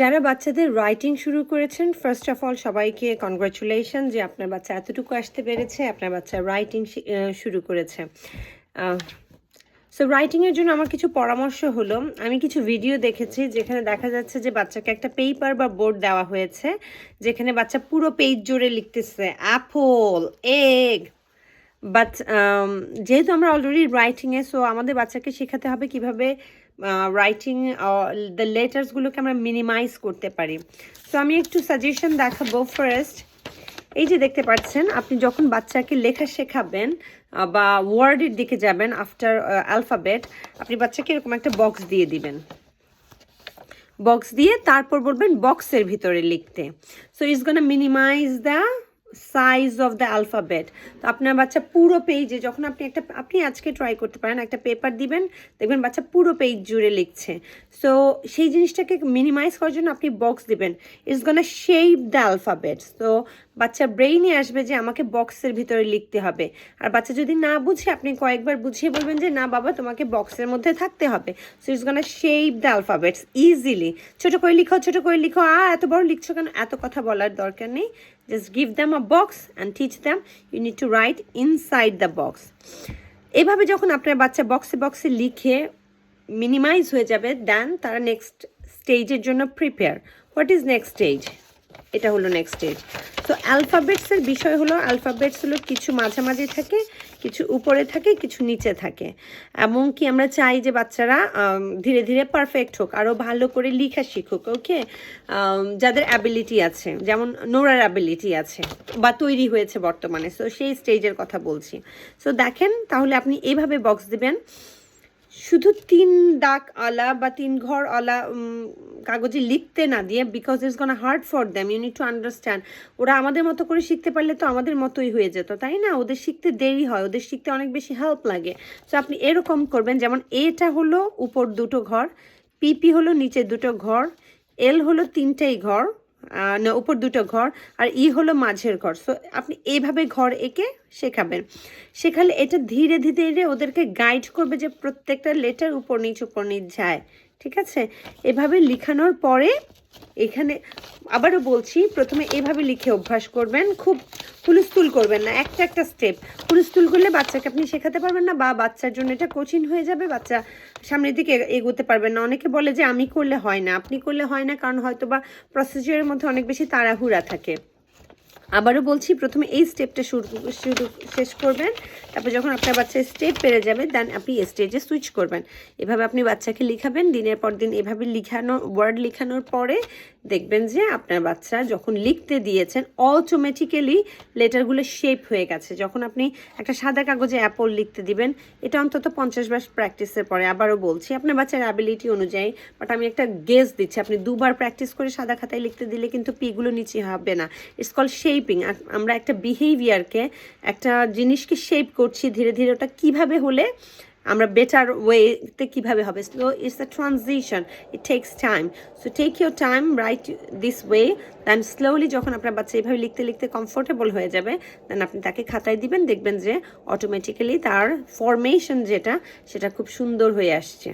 যারা বাচ্চাদের রাইটিং শুরু করেছেন ফার্স্ট অফ অল সবাইকে কনগ্রাচুলেশন যে আপনার বাচ্চা এতটুকু আসতে পেরেছে, আপনার বাচ্চা রাইটিং শুরু করেছে। সো রাইটিংয়ের জন্য আমার কিছু পরামর্শ হলো। আমি কিছু ভিডিও দেখেছি যেখানে দেখা যাচ্ছে যে বাচ্চাকে একটা পেপার বা বোর্ড দেওয়া হয়েছে, যেখানে বাচ্চা পুরো পেজ জুড়ে লিখতেছে অ্যাপল এগ বাট যেহেতু আমরা অলরেডি রাইটিংয়ে সো আমাদের বাচ্চাকে শেখাতে হবে কীভাবে রাইটিং দ্য লেটার্সগুলোকে আমরা মিনিমাইজ করতে পারি। সো আমি একটু সাজেশন দেখাবো ফার্স্ট এই যে দেখতে পাচ্ছেন, আপনি যখন বাচ্চাকে লেখা শেখাবেন বা ওয়ার্ডের দিকে যাবেন আফটার অ্যালফাবেট আপনি বাচ্চাকে এরকম একটা বক্স দিয়ে দিবেন। বক্স দিয়ে তারপর বলবেন বক্সের ভিতরে লিখতে। So it's gonna minimize the size of the alphabet তো আপনার বাচ্চা পুরো পেজে যখন আপনি একটা, আপনি আজকে ট্রাই করতে পারেন, একটা পেপার দিবেন, দেখবেন বাচ্চা পুরো পেজ জুড়ে লিখছে। সো সেই জিনিসটাকে মিনিমাইজ করার জন্য আপনি বক্স দিবেন। It's gonna shape the alphabet তো বাচ্চা ব্রেইনে আসবে যে আমাকে বক্সের ভিতরে লিখতে হবে। আর বাচ্চা যদি না বুঝে, আপনি কয়েকবার বুঝিয়ে বলবেন যে, না বাবা, তোমাকে বক্সের মধ্যে থাকতে হবে। So it's gonna shape the alphabets easily ছোটো করে লিখো, ছোটো করে লিখো, আ, এত বড় লিখছো কেন? এত কথা বলার দরকার নেই। Just give them a box and teach them you need to write inside the box এভাবে যখন আপনার বাচ্চা বক্সে বক্সে লিখে মিনিমাইজ হয়ে যাবে দেন তারা নেক্সট স্টেজের জন্য prepare what is next stage এটা হলো নেক্সট স্টেজ তো অ্যালফাবেটসের বিষয় হলো অ্যালফাবেটস হলো কিছু মাঝামাঝি থাকে, কিছু উপরে থাকে, কিছু নিচে থাকে। এমনকি আমরা চাই যে বাচ্চারা ধীরে ধীরে পারফেক্ট হোক আরও ভালো করে লেখা শিখুক ওকে যাদের অ্যাবিলিটি আছে, যেমন নোরার অ্যাবিলিটি আছে, বা তৈরি হয়েছে বর্তমানে। সো সেই স্টেজের কথা বলছি। সো দেখেন, তাহলে আপনি এইভাবে বক্স দিবেন। শুধু তিন দাগ আলা বা তিন ঘর আলা কাগজে লিখতে না দিয়ে because it's gonna hard for them you need to understand ওরা আমাদের মতো করে শিখতে পারলে তো আমাদের মতোই হয়ে যেত, তাই না? ওদের শিখতে দেরি হয়, ওদের শিখতে অনেক বেশি হেল্প লাগে। তো আপনি এরকম করবেন, যেমন এটা হলো উপর দুটো ঘর পিপি হলো নিচে দুটো ঘর এল হলো তিনটেই ঘর না, উপর দুটো ঘর, আর ই হলো মাঝের ঘর। সো আপনি এইভাবে ঘর এঁকে শেখাবেন। শেখালে এটা ধীরে ধীরে ওদেরকে গাইড করবে যে প্রত্যেকটা লেটার উপর নিচ উপর নিচ যায়। ঠিক আছে? এভাবে লিখানোর পরে এখানে আবারও বলছি, প্রথমে এভাবে লিখে অভ্যাস করবেন, খুব হুলস্থুল করবেন না, একটা একটা স্টেপ হুলস্থুল করলে বাচ্চাকে আপনি শেখাতে পারবেন না, বা বাচ্চার জন্য এটা কোচিং হয়ে যাবে, বাচ্চা সামনের দিকে এগোতে পারবেন না। অনেকে বলে যে, আমি করলে হয় না। আপনি করলে হয় না, কারণ হয়তো বা প্রসিজারের মধ্যে অনেক বেশি তাড়াহুড়া থাকে। আবারও বলছি, প্রথমে এই স্টেপটা শুরু শুরু, শেষ করবেন। তারপর যখন আপনার বাচ্চা স্টেপ পেরে যাবে দেন আপনি স্টেজে সুইচ করবেন। এভাবে আপনি বাচ্চাকে লিখাবেন, দিনের পর দিন এভাবে লিখানো ওয়ার্ড লিখানোর পরে দেখবেন যে আপনার বাচ্চা যখন লিখতে দিয়েছেন অটোমেটিক্যালি লেটারগুলো শেপ হয়ে গেছে। যখন আপনি একটা সাদা কাগজে অ্যাপল লিখতে দিবেন, এটা অন্তত পঞ্চাশ বার প্র্যাকটিসের পরে আবারও বলছি, আপনার বাচ্চার অ্যাবিলিটি অনুযায়ী বাট আমি একটা গেস দিচ্ছি, আপনি দুবার প্র্যাকটিস করে সাদা খাতায় লিখতে দিলে কিন্তু পিগুলো নিচে হবে না। ইটস কল শেপিং আমরা একটা বিহেভিয়ারকে একটা জিনিসকে শেপ করছি ধীরে ধীরে, ওটা কীভাবে হলে আমরা বেটার ওয়েতে কীভাবে হবে? So it's a transition it takes time so take your time right this way then slowly যখন আপনার বাচ্চা এইভাবে লিখতে লিখতে কমফোর্টেবল হয়ে যাবে দেন আপনি তাকে খাতায় দিবেন, দেখবেন যে অটোমেটিক্যালি তার ফরমেশন যেটা, সেটা খুব সুন্দর হয়ে আসছে।